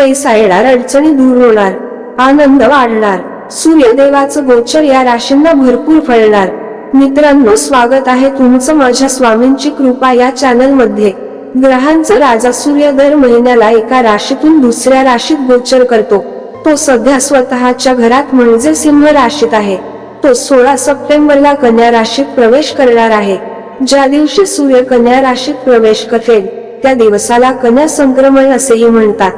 पैसा येणार अडचणी दूर होणार आनंद वाढणार. सूर्यदेवाचं गोचर या राशींना भरपूर फळणार. मित्रांनो स्वागत आहे तुमचं माझ्या स्वामींची कृपा या चॅनलमध्ये ग्रहांचा राजा सूर्य दर महिन्याला एका राशीतून दुसऱ्या राशीत गोचर करतो. तो सध्या स्वतःच्या घरात म्हणजे सिंह राशीत आहे. तो सोळा सप्टेंबरला कन्या राशीत प्रवेश करणार आहे. ज्या दिवशी सूर्य कन्या राशीत प्रवेश करेल त्या दिवसाला कन्या संक्रमण असेही म्हणतात.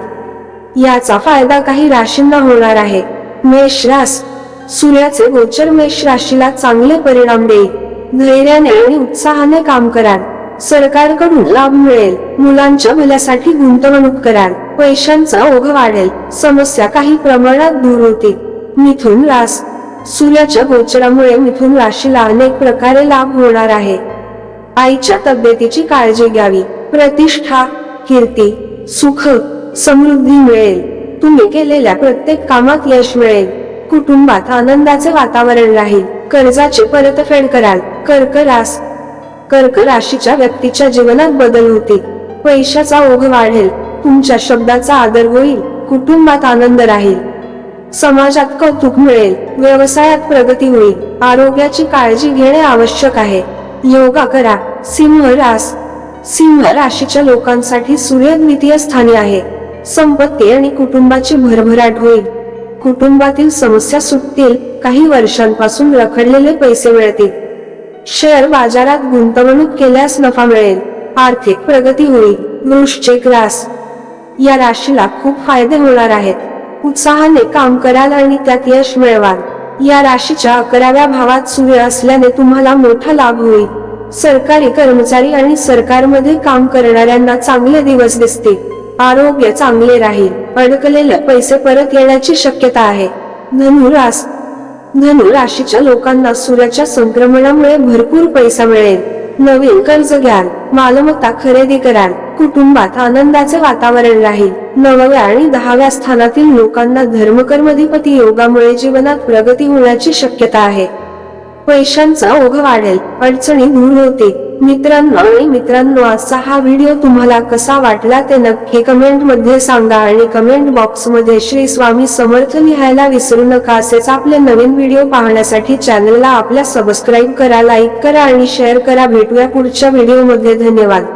याचा फायदा काही राशींना होणार आहे. मेष रास. सूर्याचे गोचर मेष राशीला चांगले परिणाम देईल. धैर्याने आणि उत्साहाने काम कराल. सरकारकडून लाभ मिळेल. मुलांच्या भल्यासाठी गुंतवणूक कराल. पैशांचा ओघ वाढेल. समस्या काही प्रमाणात दूर होतील. मिथुन रास. सूर्याच्या गोचरामुळे मिथुन राशीला अनेक प्रकारे लाभ होणार आहे. आईच्या तब्येतीची काळजी घ्यावी. प्रतिष्ठा कीर्ती सुख समृद्धी मिळेल. तुम्ही केलेल्या प्रत्येक कामात यश मिळेल. कुटुंबात आनंदाचे वातावरण राहील. कर्जाची परतफेड कराल. कर्क रास कर्क राशीच्या व्यक्तीच्या जीवनात बदल होतील. पैशाचा ओघ वाढेल. तुमच्या शब्दाचा आदर होईल. कुटुंबात आनंद राहील. समाजात कौतुक मिळेल. व्यवसायात प्रगती होईल. आरोग्याची काळजी घेणे आवश्यक आहे. योगा करा. सिंह रास सिंह राशीच्या लोकांसाठी सूर्य द्वितीय स्थानी आहे. संपत्ती आणि कुटुंबाची भरभराट होईल. कुटुंबातील समस्या सुटतील काही वर्षांपासून रखडलेले पैसे मिळतील. शेअर बाजारात गुंतवणूक केल्यास नफा मिळेल आर्थिक प्रगती होईल वृश्चिक रास या राशीला खूप फायदे होणार आहेत. उत्साहाने काम कराल आणि त्यात यश मिळवाल. या राशीच्या अकराव्या भावात सूर्य असल्याने तुम्हाला मोठा लाभ होईल. सरकारी कर्मचारी आणि सरकारमध्ये काम करणाऱ्यांना चांगले दिवस दिसतील. आरोग्य चांगले राहील. अडकलेले पैसे परत येण्याची शक्यता आहे. धनुरास धनु राशीच्या लोकांना सूर्याच्या संक्रमणामुळे भरपूर पैसा मिळेल. नवीन कर्ज घ्याल मालमत्ता खरेदी कराल कुटुंबात आनंदाचे वातावरण राहील. नवव्या आणि दहाव्या स्थानातील लोकांना धर्मकर्मधिपती योगामुळे जीवनात प्रगती होण्याची शक्यता आहे. पैशांचा ओघ वाढेल अडचणी दूर होतील. मित्रांनो आणि मित्रांनो आजचा हा व्हिडिओ तुम्हाला कसा वाटला ते नक्की कमेंटमध्ये सांगा आणि कमेंट बॉक्समध्ये श्री स्वामी समर्थ लिहायला विसरू नका असेच आपले नवीन व्हिडिओ पाहण्यासाठी चॅनलला आपल्या सबस्क्राईब करा लाईक करा आणि शेअर करा. भेटूया पुढच्या व्हिडिओमध्ये. धन्यवाद.